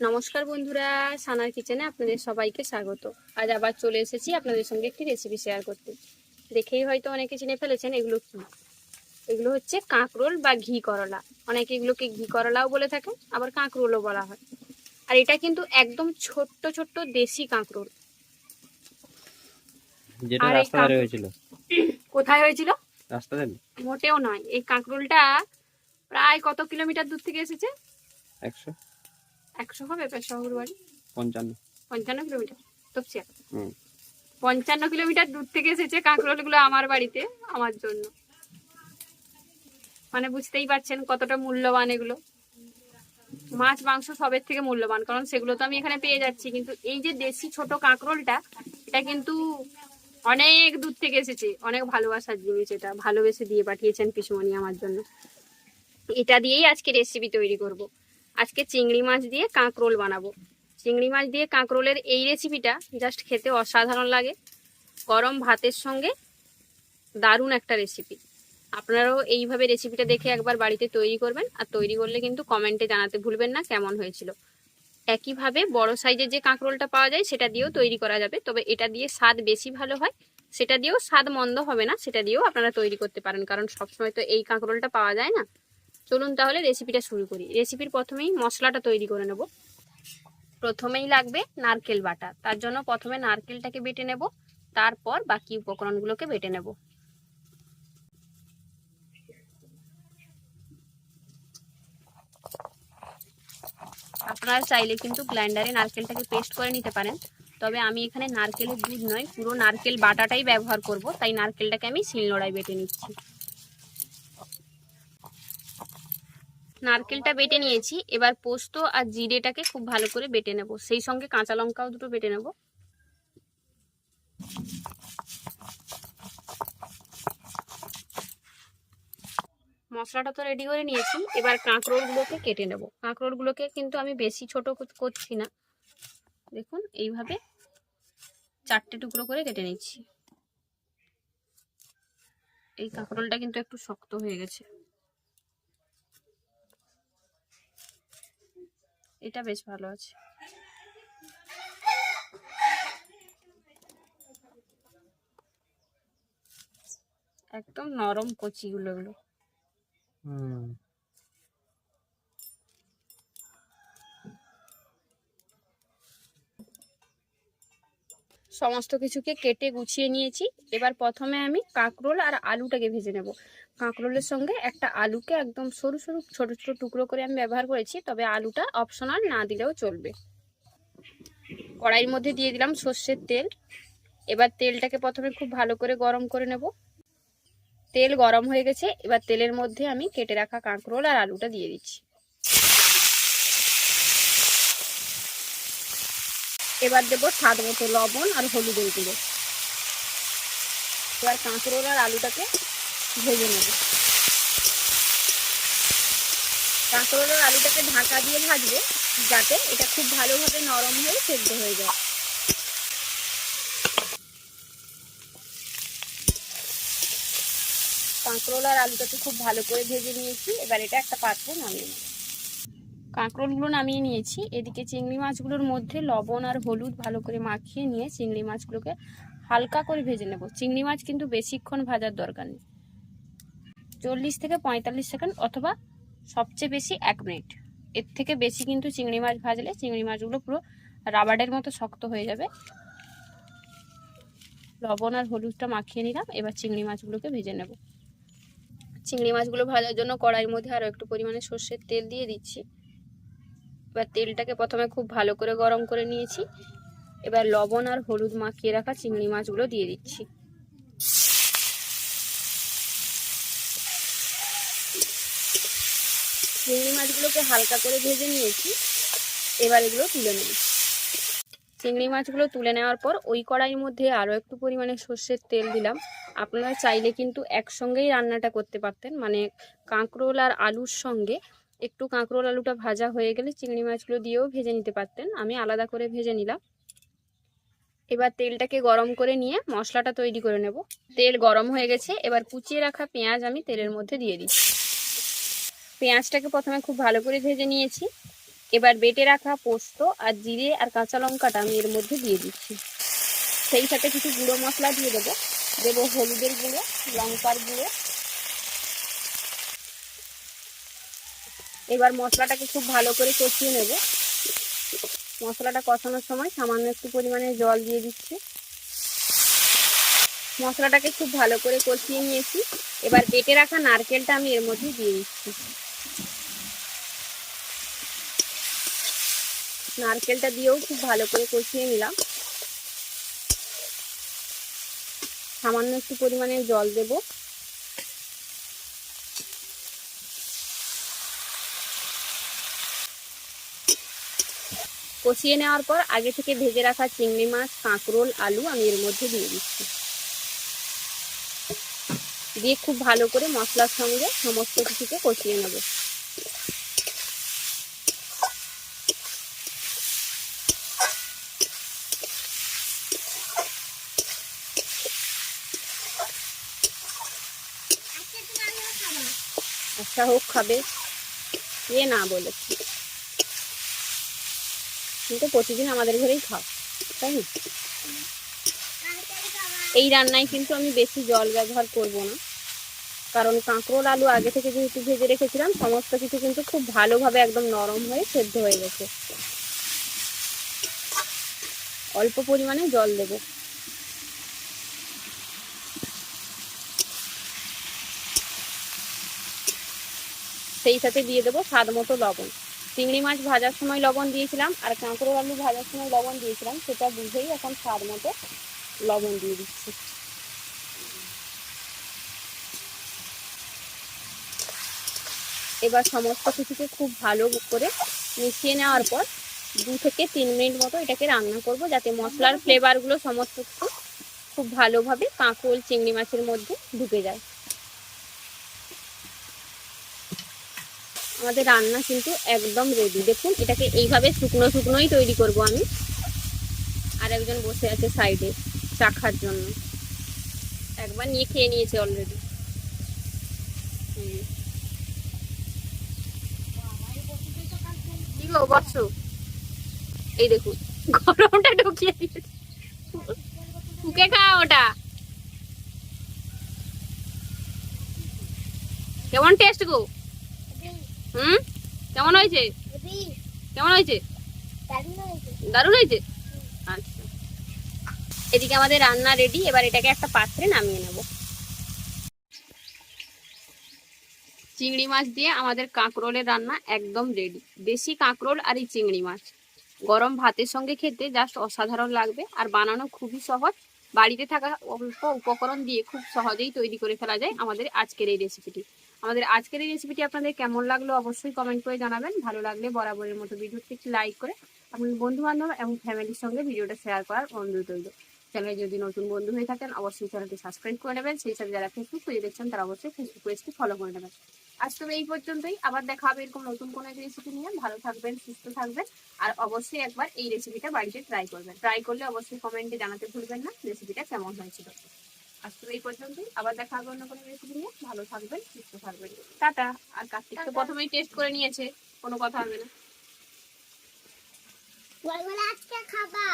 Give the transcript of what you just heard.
নমস্কার বন্ধুরা সানার কিচেনে আপনাদের সবাইকে স্বাগত। আজ আবার চলে এসেছি আপনাদের সঙ্গে একটি রেসিপি শেয়ার করতে। দেখেই হয়তো অনেকে চিনে ফেলেছেন এগুলো কি? এগুলো হচ্ছে কাঁকরোল বা ঘি করলা। অনেকে এগুলোকে ঘি করলাও বলে থাকে আবার কাঁকরোলও বলা হয়। আর এটা কিন্তু একদম ছোট্ট ছোট্ট দেশি কাঁকরোল। কোথায় হয়েছিল? মোটেও নয়। এই কাঁকরোলটা প্রায় কত কিলোমিটার দূর থেকে এসেছে? একশো। একশো হবে শহর বাড়ি? পঞ্চান্ন। পঞ্চান্ন কিলোমিটার? তপসিয়া? পঞ্চান্ন কিলোমিটার দূর থেকে এসেছে কাঁকরোলগুলো আমার বাড়িতে আমার জন্য। মানে বুঝতেই পারছেন কতটা মূল্যবান এগুলো। মাছ মাংস সবের থেকে মূল্যবান কারণ সেগুলো তো আমি এখানে পেয়ে যাচ্ছি। কিন্তু এই যে দেশি ছোট কাঁকরোলটা এটা কিন্তু অনেক দূর থেকে এসেছে। অনেক ভালোবাসার জিনিস এটা। ভালোবেসে দিয়ে পাঠিয়েছেন পিসমণি আমার জন্য। এটা দিয়েই আজকে রেসিপি তৈরি করব। আজকে চিংড়ি মাছ দিয়ে কাঁকরোল বানাবো। চিংড়ি মাছ দিয়ে কাঁকরোলের এই রেসিপিটা জাস্ট খেতে অসাধারণ লাগে। গরম ভাতের সঙ্গে দারুণ একটা রেসিপি আপনারাও এইভাবে রেসিপিটা দেখে একবার বাড়িতে তৈরি করবেন আর তৈরি করলে কিন্তু কমেন্টে জানাতে ভুলবেন না কেমন হয়েছিল। একইভাবে বড় সাইজের যে কাঁকরোলটা পাওয়া যায় সেটা দিয়েও তৈরি করা যাবে, তবে এটা দিয়ে স্বাদ বেশি ভালো হয়। সেটা দিয়েও স্বাদ মন্দ হবে না, সেটা দিয়েও আপনারা তৈরি করতে পারেন, কারণ সবসময় তো এই কাঁকরোলটা পাওয়া যায় না। চলুন তাহলে রেসিপিটা শুরু করি। রেসিপির প্রথমেই মশলাটা তৈরি করে নেব। প্রথমেই লাগবে নারকেল বাটা। তার জন্য প্রথমে নারকেলটাকে বেটে নেব। তারপর বাকি উপকরণগুলোকে বেটে নেব। আপনারা চাইলে কিন্তু গ্রাইন্ডারে নারকেলটাকে পেস্ট করে নিতে পারেন। তবে আমি এখানে নারকেলের দুধ নয়, পুরো নারকেল বাটাটাই ব্যবহার করব। তাই নারকেলটাকে আমি শিলনোড়ায় বেটে নিচ্ছি। নারকেলটা বেটে নিয়েছি। এবার পোস্ত আর জিরেটাকে খুব ভালো করে বেটে নেব। সেই সঙ্গে কাঁচা লঙ্কাও দুটো বেটে নেব। মশলাটা তো রেডি করে নিয়েছি। এবার কাঁকরোলগুলোকে কেটে নেব। কাঁকরোলগুলোকে কিন্তু আমি বেশি ছোট করছি না। দেখুন, এইভাবে চারটে টুকরো করে কেটে নিচ্ছি। এই কাঁকরোলটা কিন্তু একটু শক্ত হয়ে গেছে। এটা বেশ ভালো আছে। একদম নরম কচিগুলো এগুলো। হুম। সমস্ত কিছুকে কেটে গুছিয়ে নিয়েছি। এবার প্রথমে আমি কাঁকরোল আর আলুটাকে ভেজে নেব। কাঁকরোলের সঙ্গে একটা আলুকে একদম সরু সরু ছোট ছোট টুকরো করে আমি ব্যবহার করেছি, তবে আলুটা অপশনাল না দিলেও চলবে। কড়াইয়ের মধ্যে দিয়ে দিলাম সর্ষের তেল। এবার তেলটাকে প্রথমে খুব ভালো করে গরম করে নেব। তেল গরম হয়ে গেছে, এবার তেলের মধ্যে আমি কেটে রাখা কাঁকরোল আর আলুটা দিয়ে দিচ্ছি। এবার দেবো স্বাদ মতো লবণ আর হলুদের গুঁড়ো। এবার কাঁকরোল আর আলুটাকে ভেজে নেব। কাঁকরোল আর আলুটাকে ঢাকা দিয়ে ভাজবো যাতে এটা খুব ভালোভাবে নরম হয়ে সেদ্ধ হয়ে যায়। কাঁকরোল আর আলুটাকে খুব ভালো করে ভেজে নিয়েছি। এবার এটা একটা পাত্রে নামিয়ে নেব। কাঁকরোলগুলো নামিয়ে নিয়েছি। এদিকে চিংড়ি মাছগুলোর মধ্যে লবণ আর হলুদ ভালো করে মাখিয়ে নিয়ে চিংড়ি মাছগুলোকে হালকা করে ভেজে নেব। চিংড়ি মাছ কিন্তু বেশিক্ষণ ভাজার দরকার নেই। চল্লিশ থেকে পঁয়তাল্লিশ সেকেন্ড অথবা সবচেয়ে বেশি এক মিনিট। এর থেকে বেশি কিন্তু চিংড়ি মাছ ভাজলে চিংড়ি মাছগুলো পুরো রাবারের মতো শক্ত হয়ে যাবে। লবণ আর হলুদটা মাখিয়ে নিলাম, এবার চিংড়ি মাছগুলোকে ভেজে নেব। চিংড়ি মাছগুলো ভাজার জন্য কড়াইয়ের মধ্যে আরও একটু পরিমাণে সর্ষের তেল দিয়ে দিচ্ছি। এবার তেলটাকে প্রথমে খুব ভালো করে গরম করে নিয়েছি। এবার লবণ আর হলুদ মাখিয়ে রাখা চিংড়ি মাছগুলো দিয়ে দিচ্ছি। চিংড়ি মাছগুলোকে হালকা করে ভেজে নিয়েছি। এবার এগুলো তুলে নেব। চিংড়ি মাছগুলো তুলে নেওয়ার পর ওই কড়াইয়ের মধ্যে আরও একটু পরিমাণে সর্ষের তেল দিলাম। আপনারা চাইলে কিন্তু একসঙ্গেই রান্নাটা করতে পারতেন। মানে কাঁকরোল আর আলুর সঙ্গে একটু কাঁকরোল আলুটা ভাজা হয়ে গেলে চিংড়ি মাছগুলো দিয়েও ভেজে নিতে পারতেন। আমি আলাদা করে ভেজে নিলাম। এবার তেলটাকে গরম করে নিয়ে মশলাটা তৈরি করে নেব। তেল গরম হয়ে গেছে, এবার কুচিয়ে রাখা পেঁয়াজ আমি তেলের মধ্যে দিয়ে দিচ্ছি। পেঁয়াজটাকে প্রথমে খুব ভালো করে ভেজে নিয়েছি। এবার বেটে রাখা পোস্ত আর জিরে আর কাঁচা লঙ্কাটা আমি এর মধ্যে দিয়ে দিচ্ছি। সেই সাথে কিছু গুঁড়ো মশলা দিয়ে দেবো। দেবো হলুদের গুঁড়ো, লঙ্কার গুঁড়ো এবার মশলাটাকে খুব ভালো করে কষিয়ে নেব। মশলাটা কষানোর সময় সামান্য একটু পরিমাণে জল দিয়ে দিচ্ছি। মশলাটাকে খুব ভালো করে কষিয়ে নিয়েছি। এবার বেটে রাখা নারকেলটা আমি এর মধ্যে দিয়ে দিচ্ছি। নারকেলটা দিয়েও খুব ভালো করে কষিয়ে নিলাম। সামান্য একটু পরিমাণে জল দেব। কষিয়ে নেওয়ার পর আগে থেকে ভেজে রাখা চিংড়ি মাছ, কাঁকরোল, আলু আমি এর মধ্যে দিয়ে দিচ্ছি। দিয়ে খুব ভালো করে মশলার সঙ্গে সমস্ত কিছুকে কষিয়ে নেব। আচ্ছা হোক, খাবে। কে না বলেছে। কিন্তু প্রতিদিন আমাদের ঘরেই খাও, তাই না? এই রান্নায় কিন্তু আমি বেশি জল ব্যবহার করব না। কারণ কাঁকরোল, আলু আগে থেকে যেহেতু ভেজে রেখেছিলাম, সমস্ত কিছু কিন্তু খুব ভালোভাবে একদম নরম হয়ে সেদ্ধ হয়ে গেছে। অল্প পরিমাণে জল দেব। সেই সাথে দিয়ে দেবো স্বাদ মতো লবণ। চিংড়ি মাছ ভাজার সময় লবণ দিয়েছিলাম আর কাঁকড়ো আলু ভাজার সময় লবণ দিয়েছিলাম, সেটা বুঝেই এখন স্বাদ মতো লবণ দিয়ে দিচ্ছি। এবার সমস্ত কিছুকে খুব ভালো করে মিশিয়ে নেওয়ার পর দু থেকে তিন মিনিট মতো এটাকে রান্না করব, যাতে মশলার ফ্লেভারগুলো সমস্ত কিছু খুব ভালোভাবে কাঁকরোল চিংড়ি মাছের মধ্যে ঢুকে যায়। আমাদের রান্না কিন্তু একদম রেডি দেখুন, এটাকে এইভাবে শুকনো শুকনোই তৈরি করব আমি। আর একজন বসে আছে সাইডে চাখার জন্য। একবার নিয়ে খেয়ে নিয়েছে অলরেডি এই দেখুন, গরমটা ঢুকিয়ে ফুকে খা ওটা। কেমন টেস্ট গো? হুম? কেমন হয়েছে? কেমন হয়েছে? দারুণ হয়েছে। আচ্ছা। এদিকে আমাদের রান্না রেডি এবার এটাকে একটা পাত্রে নামিয়ে নেব। চিংড়ি মাছ দিয়ে আমাদের কাঁকরোলের রান্না একদম রেডি দেশি কাঁকরোল আর এই চিংড়ি মাছ। গরম ভাতের সঙ্গে খেতে জাস্ট অসাধারণ লাগবে আর বানানো খুবই সহজ। বাড়িতে থাকা অল্প উপকরণ দিয়ে খুব সহজেই তৈরি করে ফেলা যায় আমাদের আজকের এই রেসিপিটি আমাদের আজকের এই রেসিপিটি আপনাদের কেমন লাগল অবশ্যই কমেন্ট করে জানাবেন। ভালো লাগলে বরাবরের মতো ভিডিওটি একটি লাইক করে আপনার বন্ধু বান্ধব এবং ফ্যামিলির সঙ্গে ভিডিওটা শেয়ার করার অনুরোধ রইল। চ্যানেলে যদি নতুন বন্ধু হয়ে থাকেন, অবশ্যই চ্যানেলটি সাবস্ক্রাইব করে নেবেন। সেই সাথে যারা ফেসবুক পেজে দেখছেন, তারা অবশ্যই ফেসবুক পেজটি ফলো করে নেবেন। আজ তবে এই পর্যন্তই। আবার দেখা হবে এরকম নতুন কোনো রেসিপি নিয়ে। ভালো থাকবেন, সুস্থ থাকবেন আর অবশ্যই একবার এই রেসিপিটা বাড়িতে ট্রাই করবেন। ট্রাই করলে অবশ্যই কমেন্টে জানাতে ভুলবেন না রেসিপিটা কেমন হয়েছিল। আজ তবে এই পর্যন্তই। আবার দেখা হবে অন্য কোনো রেসিপি নিয়ে। ভালো থাকবেন সুস্থ থাকবেন। টাটা। আর কার্তিক তো প্রথমেই টেস্ট করে নিয়েছে। কোনো কথা হবে না। আজকে খাবা।